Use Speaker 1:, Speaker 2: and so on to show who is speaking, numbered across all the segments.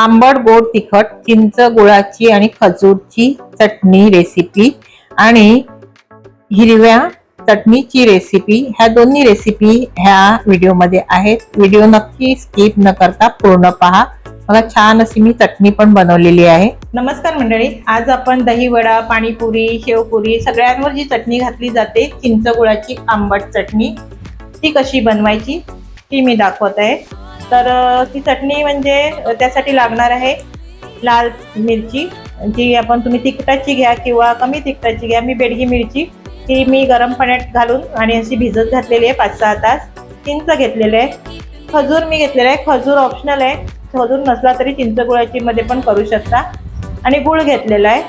Speaker 1: आंबट गोड तिखट चिंच गुळाची आणि खजूरची चटणी रेसिपी आणि हिरव्या चटणीची रेसिपी ह्या दोन्ही रेसिपी ह्या व्हिडिओमध्ये आहेत. व्हिडिओ नक्की स्किप न करता पूर्ण पहा. बघा छान अशी मी चटणी पण बनवलेली आहे. नमस्कार मंडळी. आज आपण दही वडा पाणीपुरी शेवपुरी सगळ्यांवर जी चटणी घातली जाते चिंच गुळाची आंबट चटणी ती कशी बनवायची ती मी दाखवत आहे. तर ती चटणी म्हणजे त्यासाठी लागणार आहे लाल मिरची. जी आपण तुम्ही तिखटाची घ्या किंवा कमी तिखटाची घ्या. मी बेडगी मिरची ती मी गरम पाण्यात घालून आणि अशी भिजत घातलेली आहे पाच सहा तास. चिंच घेतलेलं आहे. खजूर मी घेतलेलं आहे. खजूर ऑप्शनल आहे. खजूर नसला तरी चिंच गुळाची मध्ये पण करू शकता. आणि गुळ घेतलेला आहे.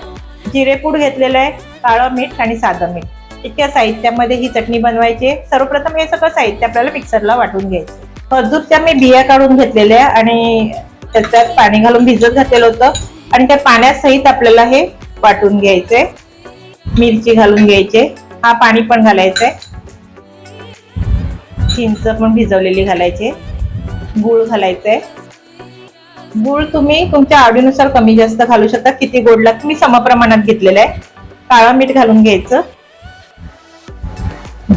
Speaker 1: जिरेपूड घेतलेलं आहे. काळं मीठ आणि साधं मीठ. इतक्या साहित्यामध्ये ही चटणी बनवायची आहे. सर्वप्रथम हे सगळं साहित्य आपल्याला मिक्सरला वाटून घ्यायचं खजूरच्या मी बिया काढून घेतलेल्या आणि त्याच्यात पाणी घालून भिजत घातलेलं होतं. आणि त्या पाण्यासहित आपल्याला हे वाटून घ्यायचंय मिरची घालून घ्यायचे. हा पाणी पण घालायचंय. चिंच पण भिजवलेली घालायचे. गूळ घालायचंय. गूळ तुम्ही तुमच्या आवडीनुसार कमी जास्त घालू शकता. किती गोड लागतं मी समप्रमाणात घेतलेलं आहे काळा मीठ घालून घ्यायचं.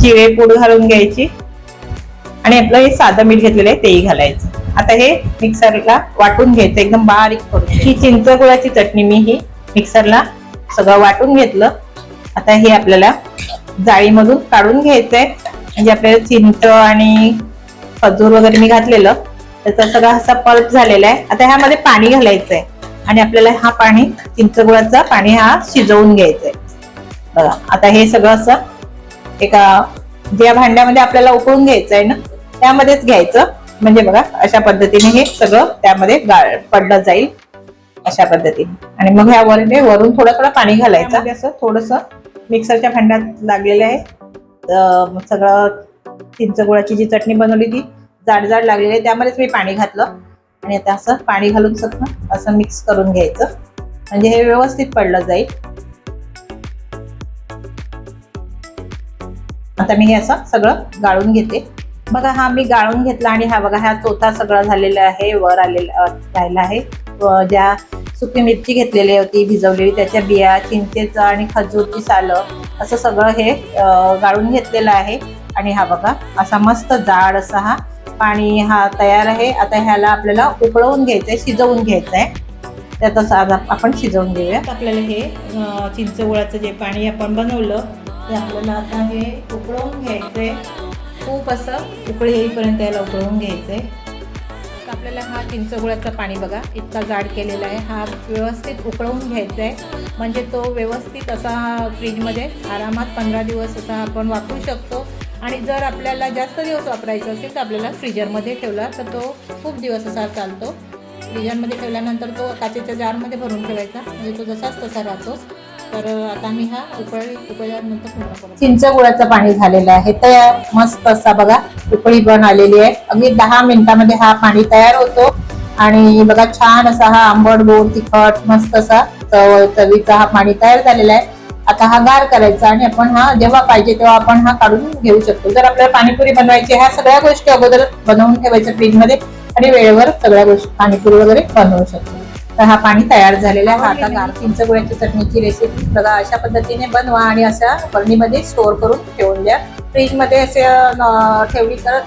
Speaker 1: जिरे पूड घालून घ्यायची. आणि आपलं हे साधं मीठ घेतलेलं आहे तेही घालायचं. आता हे मिक्सरला वाटून घ्यायचं एकदम बारीक करून. ही चिंचगुळाची चटणी मी ही मिक्सरला सगळं वाटून घेतलं. आता हे आपल्याला जाळीमधून काढून घ्यायचंय. म्हणजे आपल्याला चिंच आणि खजूर वगैरे मी घातलेलं. त्याचा सगळा असा पल्प झालेला आहे. आता ह्यामध्ये पाणी घालायचंय. आणि आपल्याला हा पाणी चिंचगुळाचा पाणी हा शिजवून घ्यायचंय. बघा आता हे सगळं असं एका ज्या भांड्यामध्ये आपल्याला उकळून घ्यायचं आहे ना त्यामध्येच घ्यायचं. म्हणजे बघा अशा पद्धतीने हे सगळं त्यामध्ये गाळ पडलं जाईल. अशा पद्धतीने. आणि मग ह्या वर वरून थोडं थोडं पाणी घालायचं. असं थोडस मिक्सरच्या भांड्यात लागलेलं आहे. सगळं चिंच सगळं चिंचगुळाची जी चटणी बनवली ती जाड जाड लागलेली आहे. त्यामध्येच मी पाणी घातलं. आणि आता असं पाणी घालून सगळं असं मिक्स करून घ्यायचं. म्हणजे हे व्यवस्थित पडलं जाईल. आता मी हे असं सगळं गाळून घेते. बघा हा मी गाळून घेतला आणि हा बघा हा चोथा सगळा झालेला आहे वर आलेला राहिला आहे. व ज्या सुकी मिरची घेतलेली होती भिजवलेली त्याच्या बिया चिंचेचं आणि खजूरची सालं असं सगळं हे गाळून घेतलेलं आहे. आणि हा बघा असा मस्त जाड असा हा पाणी हा तयार आहे. आता ह्याला आपल्याला उकळवून घ्यायचं आहे शिजवून घ्यायचंय. त्यातच आज आप- आपण शिजवून घेऊया. आपल्याला हे अ, चिंचगुळाचं जे पाणी आपण बनवलं ते आपल्याला आता हे उकळवून आहे खूप असं उकळी येईपर्यंत याला उकळवून घ्यायचं तर आपल्याला हा चिंचगुळाचा पाणी बघा इतका जाड केलेला आहे. हा व्यवस्थित उकळवून घ्यायचा आहे म्हणजे तो व्यवस्थित असा फ्रीजमध्ये आरामात पंधरा दिवस असा आपण वापरू शकतो. आणि जर आपल्याला जास्त दिवस वापरायचा असेल तर आपल्याला फ्रीजरमध्ये ठेवला तर तो खूप दिवस असा चालतो. फ्रीजरमध्ये ठेवल्यानंतर तो काचेच्या जारमध्ये भरून ठेवायचा. म्हणजे तो जसाच तसा राहतोच. तर आता मी हा उकळी उकळल्यानंतर पूर्ण चिंच गुळाचं पाणी झालेलं आहे. तयार मस्त असा बघा उकळी पण आलेली आहे. अगदी दहा मिनिटामध्ये हा पाणी तयार होतो. आणि बघा छान असा हा आंबट गोड तिखट मस्त असा चव चवीचा हा पाणी तयार झालेला आहे. आता हा गार करायचा आणि आपण हा जेव्हा पाहिजे तेव्हा आपण हा काढून घेऊ शकतो. जर आपल्याला पाणीपुरी बनवायची ह्या सगळ्या गोष्टी अगोदर बनवून ठेवायच्या फ्रीजमध्ये आणि वेळेवर सगळ्या गोष्टी पाणीपुरी वगैरे बनवू शकतो. तर हा पाणी तयार झालेला आहे. आता गार चिंचगुळ्याची चटणीची रेसिपी बघा अशा पद्धतीने बनवा आणि अशा बरणीमध्ये स्टोअर करून ठेवून द्या. फ्रीजमध्ये असे ठेवली तर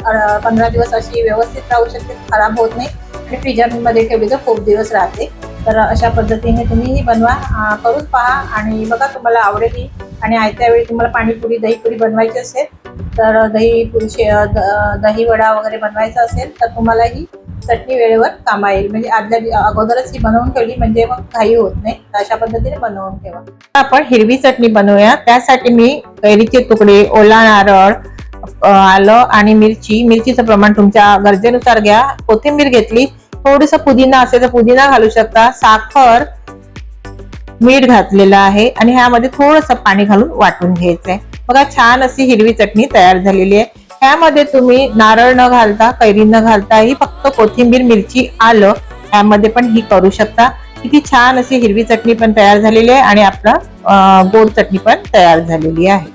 Speaker 1: पंधरा दिवस अशी व्यवस्थित राहू शकते खराब होत नाही. आणि फ्रीजरमध्ये ठेवली तर खूप दिवस राहते. तर अशा पद्धतीने तुम्ही बनवा करून पहा. आणि बघा तुम्हाला आवडेल ही. आणि आयत्या वेळी तुम्हाला पाणीपुरी दहीपुरी बनवायची असेल तर दही पुरी शे दही वडा वगैरे बनवायचा असेल तर तुम्हाला ही चटणी वेळेवर कामा येईल. म्हणजे आदल्या अगोदरच ही बनवून ठेवली म्हणजे मग घाई होत नाही. अशा पद्धतीने बनवून ठेवा. आपण हिरवी चटणी बनवूया. त्यासाठी मी कैरीचे तुकडे ओला नारळ आलं आणि मिरची. मिरचीचं प्रमाण तुमच्या गरजेनुसार घ्या. कोथिंबीर घेतली थोडस पुदिना असेल तर पुदिना घालू शकता. साखर मीठ घातलेलं आहे आणि ह्यामध्ये थोडंसं पाणी घालून वाटून घ्यायचंय. बघा छान अशी हिरवी चटणी तयार झालेली आहे. ह्यामध्ये तुम्ही नारळ न घालता कैरी न घालता ही फक्त कोथिंबीर मिरची आलं ह्यामध्ये पण ही करू शकता. किती छान अशी हिरवी चटणी पण तयार झालेली आहे आणि आपला गोड चटणी पण तयार झालेली आहे.